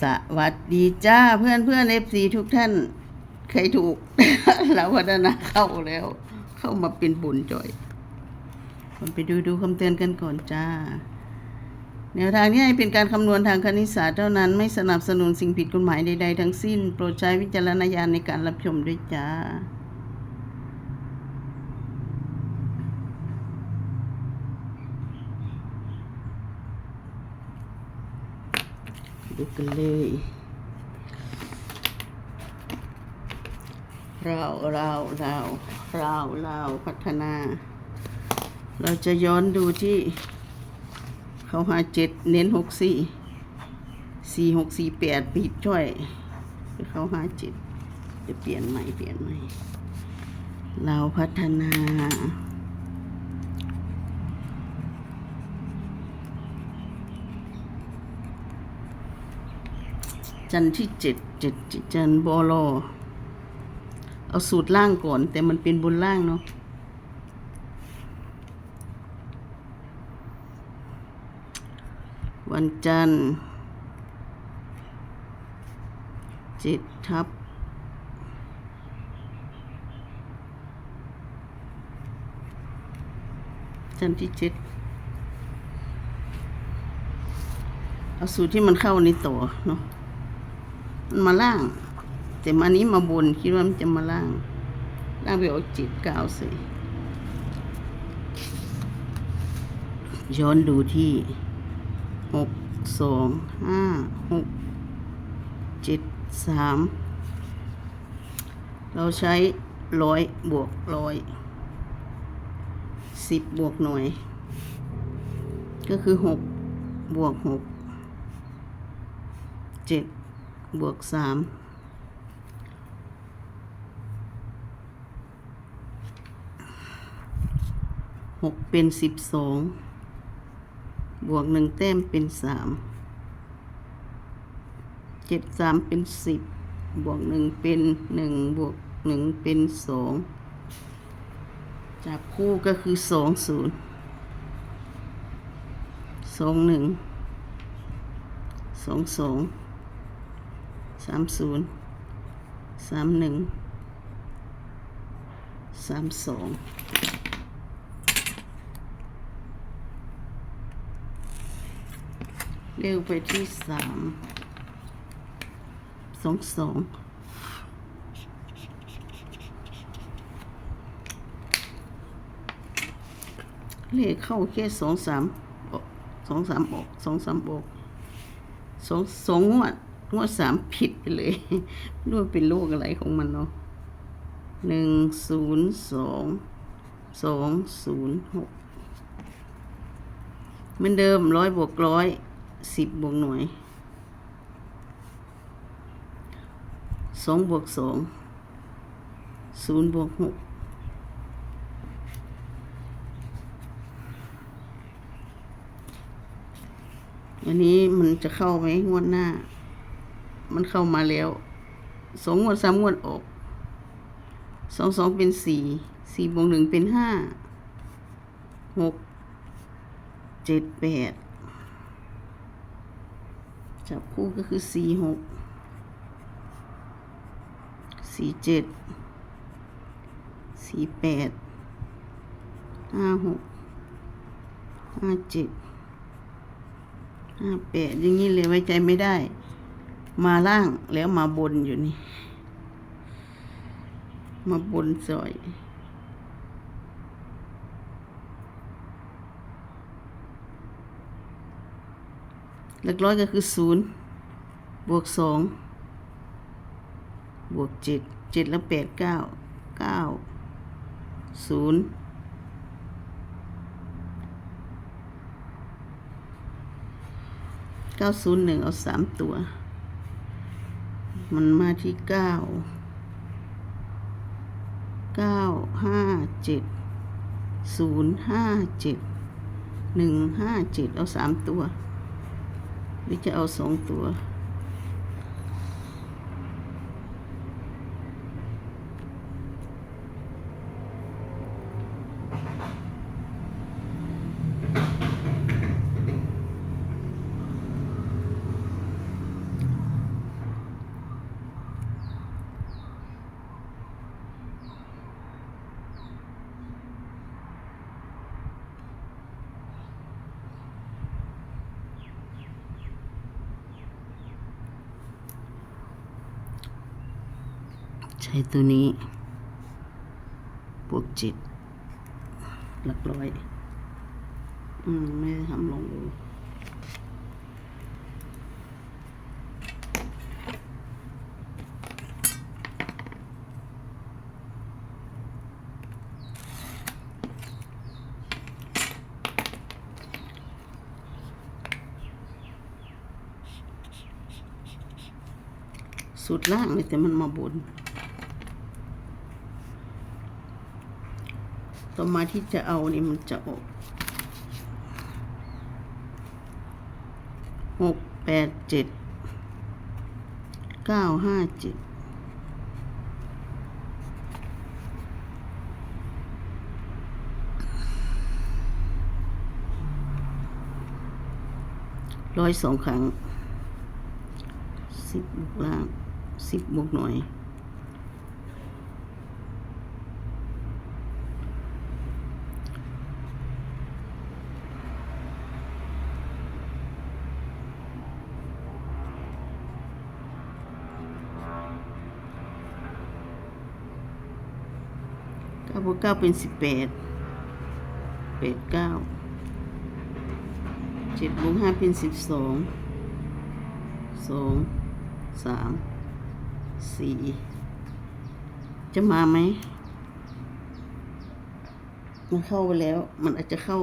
สวัสดีจ้าเพื่อนเพื่อนเอฟซีทุกท่าน ใครถูกเราพัฒนาเข้าแล้ว เข้ามาเป็นบุญจ่อยคนไปดูดูคำเตือนกันก่อนจ้า แนวทางนี้ให้เป็นการคำนวณทางคณิตศาสตร์เท่านั้นไม่สนับสนุนสิ่งผิดกฎหมายใดๆทั้งสิ้น โปรดใช้วิจารณญาณในการรับชมด้วยจ้า ดูกันเลย เราเราเราเราเราพัฒนา เราจะย้อนดูที่ เขาหาเจ็ดเน้นหกสี่สี่หกสี่แปดปิดช่วยเขาหาเจ็ดจะเปลี่ยนใหม่เปลี่ยนใหม่ เราพัฒนา จันที่เจ็ดเจ็ดจันบอลอเอาสูตรล่างก่อน แต่มันเป็นบนล่างเนาะวันจันทร์เจ็ดทับจันทร์ที่เจ็ดเอาสูตรที่มันเข้าในต่อเนาะ มาล่าง แต่มานี้มาบนคิดว่ามันจะมาล่าง ล่างไปเอาจิตกาวสิย้อนดูที่หกสองห้าหกเจ็ดสามเราใช้ร้อยบวกร้อยสิบบวกหน่วย ก็คือหกบวกหกเจ็ด บวกสามหกเป็นสิบสองบวกหนึ่งแต้มเป็นสามเจ็ดสามเป็นสิบบวกหนึ่งเป็นหนึ่งบวกหนึ่งเป็นสองจับคู่ก็คือสองศูนย์สองหนึ่งสองสอง สามศูนย์สามหนึ่งสามสองเร็วไปที่สามสองสองเลขเข้าแค่สองสามออกสองสามออกสองสามออกสองสองงวด งวดสามผิดไปเลยไม่รู้ว่าเป็นโรคอะไรของมันเนาะหนึ่งศูนย์สองสองศูนย์หกเหมือนเดิมร้อยบวกร้อยสิบบวกหน่วยสองบวกสองศูนย์บวกหกอันนี้มันจะเข้าไหมงวดหน้า มันเข้ามาแล้วสองงวดสามงวดออกสองสองเป็นสี่สี่บวกหนึ่งเป็นห้าหกเจ็ดแปดจับคู่ก็คือสี่หกสี่เจ็ดสี่แปดห้าหกห้าเจ็ดห้าแปดอย่างนี้เลยไว้ใจไม่ได้ มาล่างแล้วมาบนอยู่นี่ มาบนซอย หลักร้อยก็คือศูนย์บวกสองบวกเจ็ดเจ็ดแล้วแปดเก้าเก้าศูนย์เก้าศูนย์หนึ่งเอาสามตัว มันมาที่เก้าเก้าห้าเจ็ดศูนย์ห้าเจ็ดหนึ่งห้าเจ็ดเอาสามตัว หรือจะเอาสองตัว ช้ตัวนี้บวกเจ็ดหลักร้อย อืม ไม่ทำลงดูสุดล่างเลยแต่มันมาบน ต่อมาที่จะเอานี่มันจะออกหกแปดเจ็ดเก้าห้าเจ็ดร้อยสองครั้งสิบบวกล่างสิบบวกหน่อย เก้าเก้าเป็นสิบแปดแปดเก้าเจ็ดบวกห้าเป็นสิบสองสองสามสี่จะมาไหมมันเข้าไปแล้ว มันอาจจะเข้า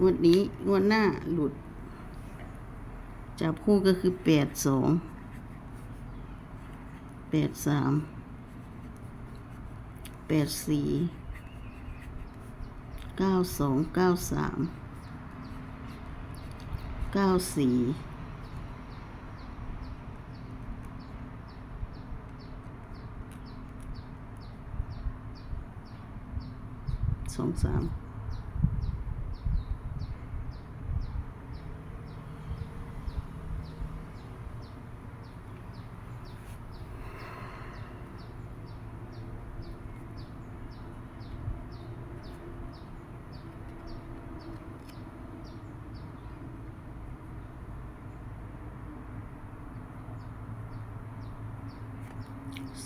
งวดนี้งวดหน้าหลุด จับคู่ก็คือแปดสองแปดสาม แปดสี่เก้าสองเก้าสามเก้าสี่สองสาม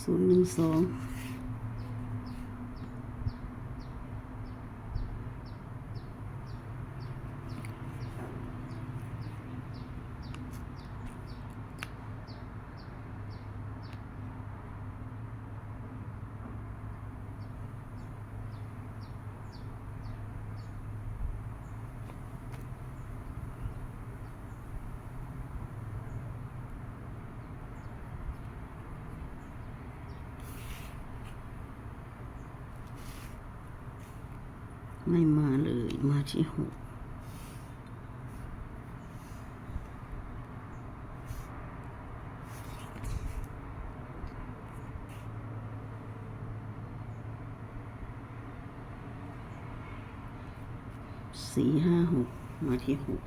ศูนย์ ไม่มาเลยมาที่หกสี่ห้าหกมาที่หก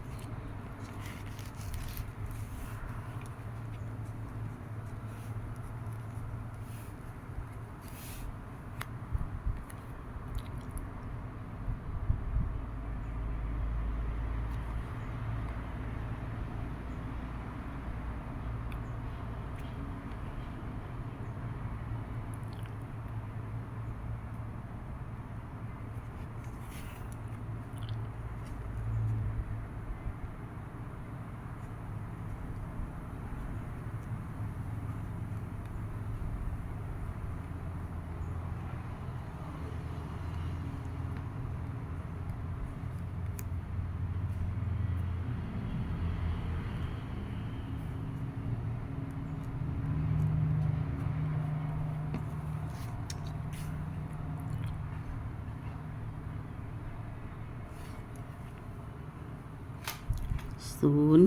ศูนย์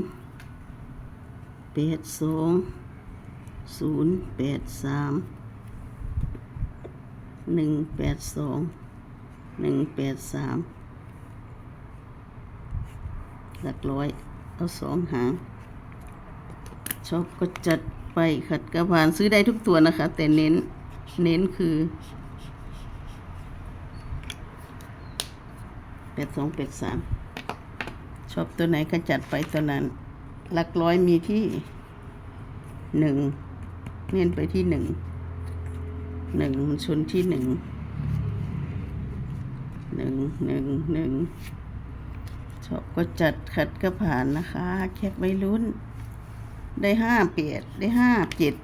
แปดสองศูนย์แปดสามหนึ่งแปดสองหนึ่งแปดสามหลักร้อย เอาสองหางชอบก็จัดไปขัดกระพานซื้อได้ทุกตัวนะคะ แต่เน้น เน้นคือแปดสองแปดสาม อบตัวไหนก็จัดไปตัวนั้น หลักร้อยมีที่หนึ่งเน้นไปที่หนึ่งหนึ่งมันชนที่หนึ่งหนึ่งหนึ่งหนึ่งชอบก็จัดขัดก็ผ่านนะคะ แคกไว้ลุ้น ได้ห้าเปียดได้ห้าเจ็ด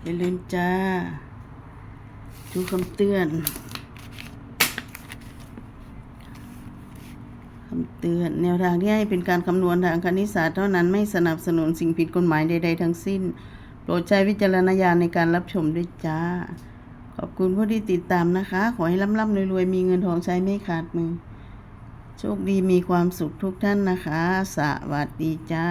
แคกไว้ลุ้นจ้า ดูคำเตือน คำเตือน แนวทางที่ให้เป็นการคำนวณทางคณิตศาสตร์เท่านั้นไม่สนับสนุนสิ่งผิดกฎหมายใด ๆ ทั้งสิ้น โปรดใช้วิจารณญาณในการรับชมด้วยจ้า ขอบคุณผู้ที่ติดตามนะคะ ขอให้ร่ำๆรวยๆ มีเงินทองใช้ไม่ขาดมือ โชคดีมีความสุขทุกท่านนะคะ สวัสดีจ้า